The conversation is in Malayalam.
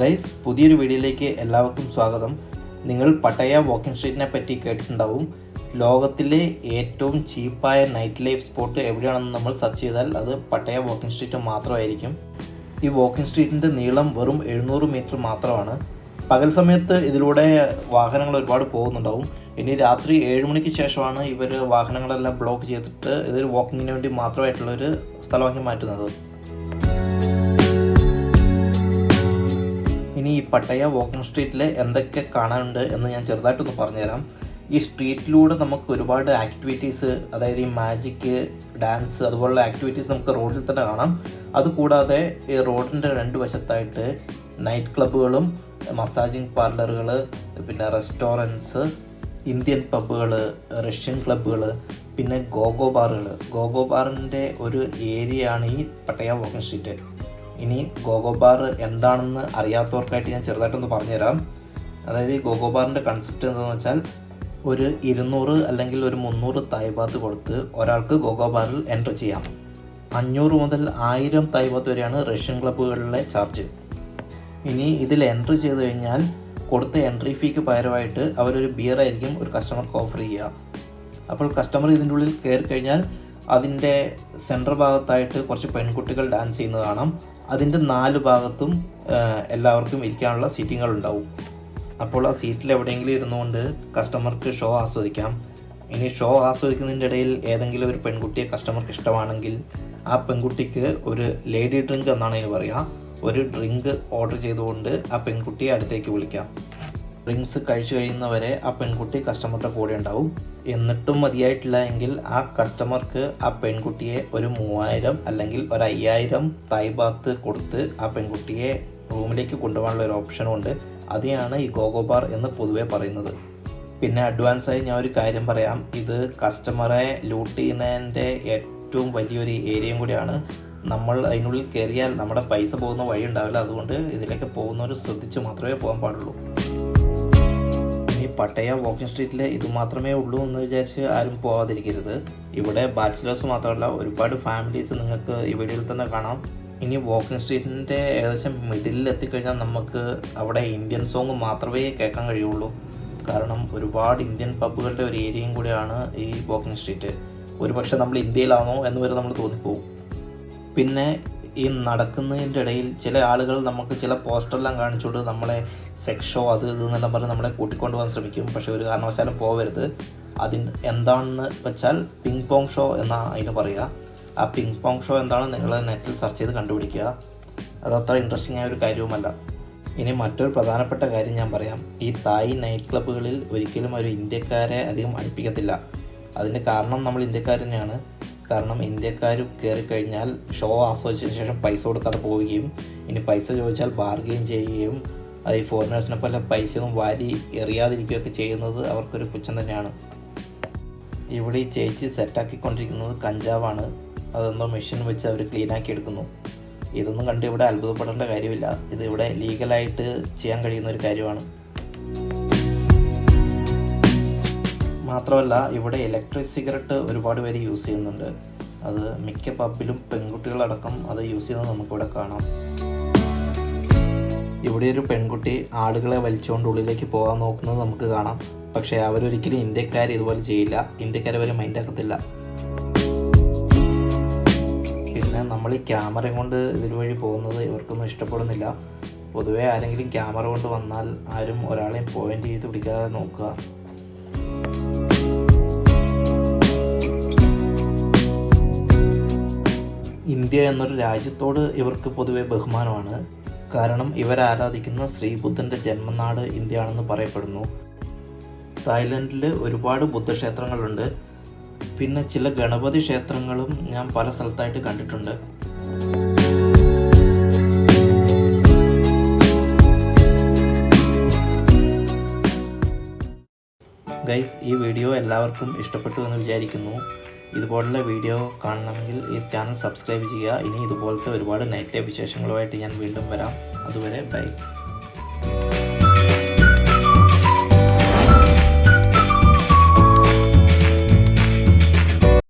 ഗൈസ് പുതിയൊരു വീഡിയോയിലേക്ക് എല്ലാവർക്കും സ്വാഗതം. നിങ്ങൾ പട്ടയ വോക്കിംഗ് സ്ട്രീറ്റിനെ പറ്റി കേട്ടിട്ടുണ്ടാവും. ലോകത്തിലെ ഏറ്റവും ചീപ്പായ നൈറ്റ് ലൈഫ് സ്പോട്ട് എവിടെയാണെന്ന് നമ്മൾ സെർച്ച് ചെയ്താൽ അത് പട്ടയ വോക്കിംഗ് സ്ട്രീറ്റ് മാത്രമായിരിക്കും. ഈ വോക്കിംഗ് സ്ട്രീറ്റിന്റെ നീളം വെറും എഴുന്നൂറ് മീറ്റർ മാത്രമാണ്. പകൽ സമയത്ത് ഇതിലൂടെ വാഹനങ്ങൾ ഒരുപാട് പോകുന്നുണ്ടാവും. ഇനി രാത്രി ഏഴ് മണിക്ക് ശേഷമാണ് ഇവർ വാഹനങ്ങളെല്ലാം ബ്ലോക്ക് ചെയ്തിട്ട് ഇതൊരു വാക്കിങ്ങിന് വേണ്ടി മാത്രമായിട്ടുള്ളൊരു സ്ഥലമാക്കി മാറ്റുന്നത്. പട്ടയ വോക്കിംഗ് സ്ട്രീറ്റിൽ എന്തൊക്കെ കാണാനുണ്ട് എന്ന് ഞാൻ ചെറുതായിട്ടൊന്ന് പറഞ്ഞുതരാം. ഈ സ്ട്രീറ്റിലൂടെ നമുക്ക് ഒരുപാട് ആക്ടിവിറ്റീസ് അതായത് ഈ മാജിക്ക് ഡാൻസ് അതുപോലുള്ള ആക്ടിവിറ്റീസ് നമുക്ക് റോഡിൽ തന്നെ കാണാം. അതുകൂടാതെ ഈ റോഡിന്റെ രണ്ട് വശത്തായിട്ട് നൈറ്റ് ക്ലബ്ബുകളും മസാജിങ് പാർലറുകൾ പിന്നെ റെസ്റ്റോറന്റ്സ് ഇന്ത്യൻ പബ്ബുകൾ റഷ്യൻ ക്ലബ്ബുകൾ പിന്നെ ഗോഗോ ബാറുകൾ ഗോഗോ ബാറിന്റെ ഒരു ഏരിയയാണ് ഈ പട്ടയ വോക്കിംഗ് സ്ട്രീറ്റ് ഇനി ഗോഗോ ബാർ എന്താണെന്ന് അറിയാത്തവർക്കായിട്ട് ഞാൻ ചെറുതായിട്ടൊന്ന് പറഞ്ഞുതരാം. അതായത് ഈ ഗോഗോ ബാറിന്റെ കൺസെപ്റ്റ് എന്താണെന്ന് വെച്ചാൽ ഒരു ഇരുന്നൂറ് അല്ലെങ്കിൽ ഒരു മുന്നൂറ് തായ്പാത്ത് കൊടുത്ത് ഒരാൾക്ക് ഗോഗോ ബാറിൽ എന്റർ ചെയ്യാം. അഞ്ഞൂറ് മുതൽ ആയിരം തായ്പാത്ത് വരെയാണ് റഷ്യൻ ക്ലബ്ബുകളിലെ ചാർജ്. ഇനി ഇതിൽ എൻട്രി ചെയ്ത് കഴിഞ്ഞാൽ കൊടുത്ത എൻട്രി ഫീക്ക് പകരമായിട്ട് അവരൊരു ബിയർ ആയിരിക്കും ഒരു കസ്റ്റമർക്ക് ഓഫർ ചെയ്യുക. അപ്പോൾ കസ്റ്റമർ ഇതിന്റെ ഉള്ളിൽ കയറി കഴിഞ്ഞാൽ അതിന്റെ സെന്റർ ഭാഗത്തായിട്ട് കുറച്ച് പെൺകുട്ടികൾ ഡാൻസ് ചെയ്യുന്നത് കാണാം. അതിന്റെ നാല് ഭാഗത്തും എല്ലാവർക്കും ഇരിക്കാനുള്ള സീറ്റിങ്ങൾ ഉണ്ടാവും അപ്പോൾ ആ സീറ്റിൽ എവിടെയെങ്കിലും ഇരുന്നുകൊണ്ട് കസ്റ്റമർക്ക് ഷോ ആസ്വദിക്കാം. ഇനി ഷോ ആസ്വദിക്കുന്നതിന്റെ ഇടയിൽ ഏതെങ്കിലും ഒരു പെൺകുട്ടിയെ കസ്റ്റമർക്ക് ഇഷ്ടമാണെങ്കിൽ ആ പെൺകുട്ടിക്ക് ഒരു ലേഡി ഡ്രിങ്ക് എന്നാണ് അതിന് പറയുക ഒരു ഡ്രിങ്ക് ഓർഡർ ചെയ്തുകൊണ്ട് ആ പെൺകുട്ടിയെ അടുത്തേക്ക് വിളിക്കാം. ഡ്രിങ്ക്സ് കഴിച്ചു കഴിയുന്നവരെ ആ പെൺകുട്ടി കസ്റ്റമറുടെ കൂടെ ഉണ്ടാവും. എന്നിട്ടും മതിയായിട്ടില്ല എങ്കിൽ ആ കസ്റ്റമർക്ക് ആ പെൺകുട്ടിയെ ഒരു മൂവായിരം അല്ലെങ്കിൽ ഒരു അയ്യായിരം തായ് ബാത്ത് കൊടുത്ത് ആ പെൺകുട്ടിയെ റൂമിലേക്ക് കൊണ്ടുപോകാനുള്ള ഒരു ഓപ്ഷനും ഉണ്ട്. അതെയാണ് ഈ ഗോഗോ ബാർ എന്ന് പൊതുവെ പറയുന്നത്. പിന്നെ അഡ്വാൻസായി ഞാൻ ഒരു കാര്യം പറയാം. ഇത് കസ്റ്റമറെ ലൂട്ട് ചെയ്യുന്നതിന്റെ ഏറ്റവും വലിയൊരു ഏരിയയും കൂടിയാണ് നമ്മൾ അതിനുള്ളിൽ കയറിയാൽ നമ്മുടെ പൈസ പോകുന്ന വഴി ഉണ്ടാവില്ല. അതുകൊണ്ട് ഇതിലേക്ക് പോകുന്നവർ ശ്രദ്ധിച്ച് മാത്രമേ പോകാൻ പാടുള്ളൂ. ഈ പട്ടയ വോക്കിംഗ് സ്ട്രീറ്റിൽ ഇത് മാത്രമേ ഉള്ളൂ എന്ന് വിചാരിച്ച് ആരും പോവാതിരിക്കരുത്. ഇവിടെ ബാച്ചിലേഴ്സ് മാത്രമല്ല ഒരുപാട് ഫാമിലീസ് നിങ്ങൾക്ക് ഈ വീഡിയോയിൽ തന്നെ കാണാം. ഇനി വോക്കിംഗ് സ്ട്രീറ്റിന്റെ ഏകദേശം മിഡിലിൽ എത്തിക്കഴിഞ്ഞാൽ നമുക്ക് അവിടെ ഇന്ത്യൻ സോങ് മാത്രമേ കേൾക്കാൻ കഴിയുള്ളൂ. കാരണം ഒരുപാട് ഇന്ത്യൻ പബ്ബുകളുടെ ഒരു ഏരിയയും കൂടിയാണ് ഈ വോക്കിംഗ് സ്ട്രീറ്റ്. ഒരുപക്ഷെ നമ്മൾ ഇന്ത്യയിലാണോ എന്ന് വരെ നമ്മൾ തോന്നിപ്പോവും. പിന്നെ ഈ നടക്കുന്നതിന്റെ ഇടയിൽ ചില ആളുകൾ നമുക്ക് ചില പോസ്റ്ററെല്ലാം കാണിച്ചുകൊണ്ട് നമ്മളെ സെക്ഷോ അത് ഇത് എന്നെല്ലാം പറഞ്ഞ് നമ്മളെ കൂട്ടിക്കൊണ്ട് പോകാൻ ശ്രമിക്കും. പക്ഷേ ഒരു കാരണവശാലും പോവരുത്. അതിന് എന്താണെന്ന് വെച്ചാൽ പിങ് പോങ് ഷോ എന്നാണ് അതിന് പറയുക. ആ പിങ് പോങ് ഷോ എന്താണെന്ന് നിങ്ങൾ നെറ്റിൽ സെർച്ച് ചെയ്ത് കണ്ടുപിടിക്കുക. അത് അത്ര ഇൻട്രസ്റ്റിംഗ് ആയ ഒരു കാര്യവുമല്ല. ഇനി മറ്റൊരു പ്രധാനപ്പെട്ട കാര്യം ഞാൻ പറയാം. ഈ തായ് നൈറ്റ് ക്ലബ്ബുകളിൽ ഒരിക്കലും ഒരു ഇന്ത്യക്കാരെ അധികം അടുപ്പിക്കത്തില്ല. അതിന്റെ കാരണം നമ്മൾ ഇന്ത്യക്കാർ തന്നെയാണ് കാരണം ഇന്ത്യക്കാർ കയറി കഴിഞ്ഞാൽ ഷോ ആസ്വദിച്ചതിന് ശേഷം പൈസ കൊടുക്കാതെ പോവുകയും ഇനി പൈസ ചോദിച്ചാൽ ബാർഗെയിൻ ചെയ്യുകയും അത് ഈ ഫോറിനേഴ്സിനെ പോലെ പൈസയൊന്നും വാരി എറിയാതിരിക്കുകയൊക്കെ ചെയ്യുന്നത് അവർക്കൊരു പുച്ഛം തന്നെയാണ്. ഇവിടെ ഈ ചേച്ചി സെറ്റാക്കിക്കൊണ്ടിരിക്കുന്നത് കഞ്ചാവാണ്. അതെന്തോ മെഷീൻ വെച്ച് അവർ ക്ലീനാക്കി എടുക്കുന്നു. ഇതൊന്നും കണ്ട് ഇവിടെ അത്ഭുതപ്പെടേണ്ട കാര്യമില്ല. ഇത് ഇവിടെ ലീഗലായിട്ട് ചെയ്യാൻ കഴിയുന്ന ഒരു കാര്യമാണ്. മാത്രമല്ല ഇവിടെ ഇലക്ട്രിക് സിഗരറ്റ് ഒരുപാട് പേര് യൂസ് ചെയ്യുന്നുണ്ട്. അത് മിക്ക പബ്ബിലും പെൺകുട്ടികളടക്കം അത് യൂസ് ചെയ്യുന്നത് നമുക്കിവിടെ കാണാം. ഇവിടെ ഒരു പെൺകുട്ടി ആളുകളെ വലിച്ചുകൊണ്ട് ഉള്ളിലേക്ക് പോകാൻ നോക്കുന്നത് നമുക്ക് കാണാം. പക്ഷേ അവരൊരിക്കലും ഇന്ത്യക്കാർ ഇതുപോലെ ചെയ്യില്ല. ഇന്ത്യക്കാരെ വരെ മൈൻഡാക്കത്തില്ല പിന്നെ നമ്മൾ ഈ ക്യാമറയും കൊണ്ട് ഇതിൽ വഴി പോകുന്നത് ഇവർക്കൊന്നും ഇഷ്ടപ്പെടുന്നില്ല. പൊതുവേ ആരെങ്കിലും ക്യാമറ കൊണ്ട് വന്നാൽ ആരും ഒരാളെയും പോയിന്റ് ചെയ്ത് പിടിക്കാതെ നോക്കുക. ഇന്ത്യ എന്നൊരു രാജ്യത്തോട് ഇവർക്ക് പൊതുവെ ബഹുമാനമാണ്. കാരണം ഇവർ ആരാധിക്കുന്ന ശ്രീബുദ്ധന്റെ ജന്മനാട് ഇന്ത്യയാണെന്ന് പറയപ്പെടുന്നു. തായ്ലൻഡിൽ ഒരുപാട് ബുദ്ധക്ഷേത്രങ്ങളുണ്ട്. പിന്നെ ചില ഗണപതി ക്ഷേത്രങ്ങളും ഞാൻ പല സ്ഥലത്തായിട്ട് കണ്ടിട്ടുണ്ട്. ഗൈസ് ഈ വീഡിയോ എല്ലാവർക്കും ഇഷ്ടപ്പെട്ടു എന്ന് വിചാരിക്കുന്നു. ഇതുപോലുള്ള വീഡിയോ കാണണമെങ്കിൽ ഈ ചാനൽ സബ്സ്ക്രൈബ് ചെയ്യുക. ഇനി ഇതുപോലത്തെ ഒരുപാട് നൈറ്റ് വിശേഷങ്ങളുമായിട്ട് ഞാൻ വീണ്ടും വരാം. അതുവരെ ബൈ